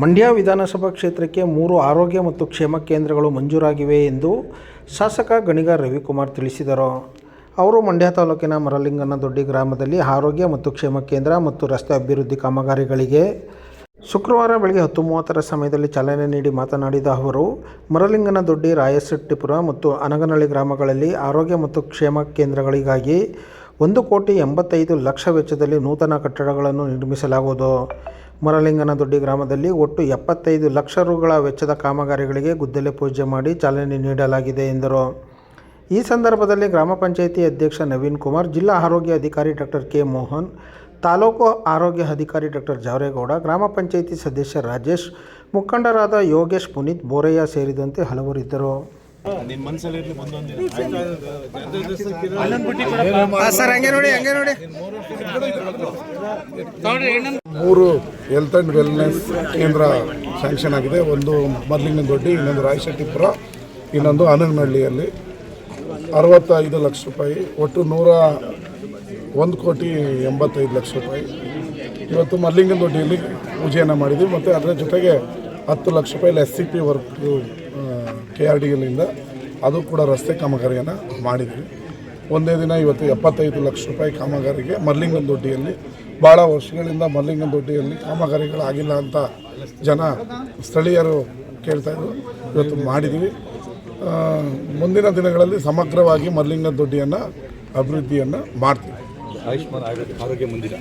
ಮಂಡ್ಯ ವಿಧಾನಸಭಾ ಕ್ಷೇತ್ರಕ್ಕೆ ಮೂರು ಆರೋಗ್ಯ ಮತ್ತು ಕ್ಷೇಮ ಕೇಂದ್ರಗಳು ಮಂಜೂರಾಗಿವೆ ಎಂದು ಶಾಸಕ ಗಣಿಗ ರವಿಕುಮಾರ್ ತಿಳಿಸಿದರು. ಅವರು ಮಂಡ್ಯ ತಾಲೂಕಿನ ಮರಲಿಂಗನ ದೊಡ್ಡಿ ಗ್ರಾಮದಲ್ಲಿ ಆರೋಗ್ಯ ಮತ್ತು ಕ್ಷೇಮ ಕೇಂದ್ರ ಮತ್ತು ರಸ್ತೆ ಅಭಿವೃದ್ಧಿ ಕಾಮಗಾರಿಗಳಿಗೆ ಶುಕ್ರವಾರ ಬೆಳಗ್ಗೆ ಹತ್ತು ಮೂವತ್ತರ ಸಮಯದಲ್ಲಿ ಚಾಲನೆ ನೀಡಿ ಮಾತನಾಡಿದ ಅವರು ಮರಲಿಂಗನ ದೊಡ್ಡಿ ರಾಯಶೆಟ್ಟಿಪುರ ಮತ್ತು ಅನಗನಹಳ್ಳಿ ಗ್ರಾಮಗಳಲ್ಲಿ ಆರೋಗ್ಯ ಮತ್ತು ಕ್ಷೇಮ ಕೇಂದ್ರಗಳಿಗಾಗಿ ಒಂದು ಕೋಟಿ ಎಂಬತ್ತೈದು ಲಕ್ಷ ವೆಚ್ಚದಲ್ಲಿ ನೂತನ ಕಟ್ಟಡಗಳನ್ನು ನಿರ್ಮಿಸಲಾಗುವುದು. ಮರಲಿಂಗನದೊಡ್ಡಿ ಗ್ರಾಮದಲ್ಲಿ ಒಟ್ಟು ಎಪ್ಪತ್ತೈದು ಲಕ್ಷ ರುಗಳ ವೆಚ್ಚದ ಕಾಮಗಾರಿಗಳಿಗೆ ಗುದ್ದಲಿ ಪೂಜೆ ಮಾಡಿ ಚಾಲನೆ ನೀಡಲಾಗಿದೆ ಎಂದರು. ಈ ಸಂದರ್ಭದಲ್ಲಿ ಗ್ರಾಮ ಪಂಚಾಯಿತಿ ಅಧ್ಯಕ್ಷ ನವೀನ್ ಕುಮಾರ್ ಜಿಲ್ಲಾ ಆರೋಗ್ಯ ಅಧಿಕಾರಿ ಡಾಕ್ಟರ್ ಕೆ ಮೋಹನ್ ತಾಲೂಕು ಆರೋಗ್ಯ ಅಧಿಕಾರಿ ಡಾಕ್ಟರ್ ಜಾವರೇಗೌಡ ಗ್ರಾಮ ಪಂಚಾಯಿತಿ ಸದಸ್ಯ ರಾಜೇಶ್ ಮುಖಂಡರಾದ ಯೋಗೇಶ್ ಪುನೀತ್ ಬೋರಯ್ಯ ಸೇರಿದಂತೆ ಹಲವರಿದ್ದರು ಸರ್ ಹಂಗೆ ನೋಡಿ ಹಂಗೆ ನೋಡಿ. ಮೂರು ಹೆಲ್ತ್ ಆ್ಯಂಡ್ ವೆಲ್ನೆಸ್ ಕೇಂದ್ರ ಸ್ಯಾಂಕ್ಷನ್ ಆಗಿದೆ. ಒಂದು ಮರ್ಲಿಂಗನದೊಡ್ಡಿ ಇನ್ನೊಂದು ರಾಯಶೆಟ್ಟಿಪುರ ಇನ್ನೊಂದು ಆನಂದನಹಳ್ಳಿಯಲ್ಲಿ ಅರವತ್ತೈದು ಲಕ್ಷ ರೂಪಾಯಿ, ಒಟ್ಟು ನೂರ ಒಂದು ಕೋಟಿ ಎಂಬತ್ತೈದು ಲಕ್ಷ ರೂಪಾಯಿ. ಇವತ್ತು ಮರ್ಲಿಂಗನದೊಡ್ಡಿಯಲ್ಲಿ ಪೂಜೆಯನ್ನು ಮಾಡಿದ್ವಿ. ಮತ್ತು ಅದರ ಜೊತೆಗೆ ಹತ್ತು ಲಕ್ಷ ರೂಪಾಯಿ S C P work K R D ಎಲ್ಲಿಂದ ಅದು ಕೂಡ ರಸ್ತೆ ಕಾಮಗಾರಿಯನ್ನು ಮಾಡಿದ್ವಿ. ಒಂದೇ ದಿನ ಇವತ್ತು ಎಪ್ಪತ್ತೈದು ಲಕ್ಷ ರೂಪಾಯಿ ಕಾಮಗಾರಿಗೆ ಮರ್ಲಿಂಗನದೊಡ್ಡಿಯಲ್ಲಿ ಭಾಳ ವರ್ಷಗಳಿಂದ ಮರ್ಲಿಂಗನದೊಡ್ಡಿಯಲ್ಲಿ ಕಾಮಗಾರಿಗಳಾಗಿಲ್ಲ ಅಂತ ಜನ ಸ್ಥಳೀಯರು ಕೇಳ್ತಾಯಿದ್ರು ಇವತ್ತು ಮಾಡಿದ್ದೀವಿ ಮುಂದಿನ ದಿನಗಳಲ್ಲಿ ಸಮಗ್ರವಾಗಿ ಮರ್ಲಿಂಗನದೊಡ್ಡಿಯನ್ನು ಅಭಿವೃದ್ಧಿಯನ್ನು ಮಾಡ್ತೀವಿ. ಆಯುಷ್ಮಾನ್ ಆರೋಗ್ಯ ಮಂದಿರ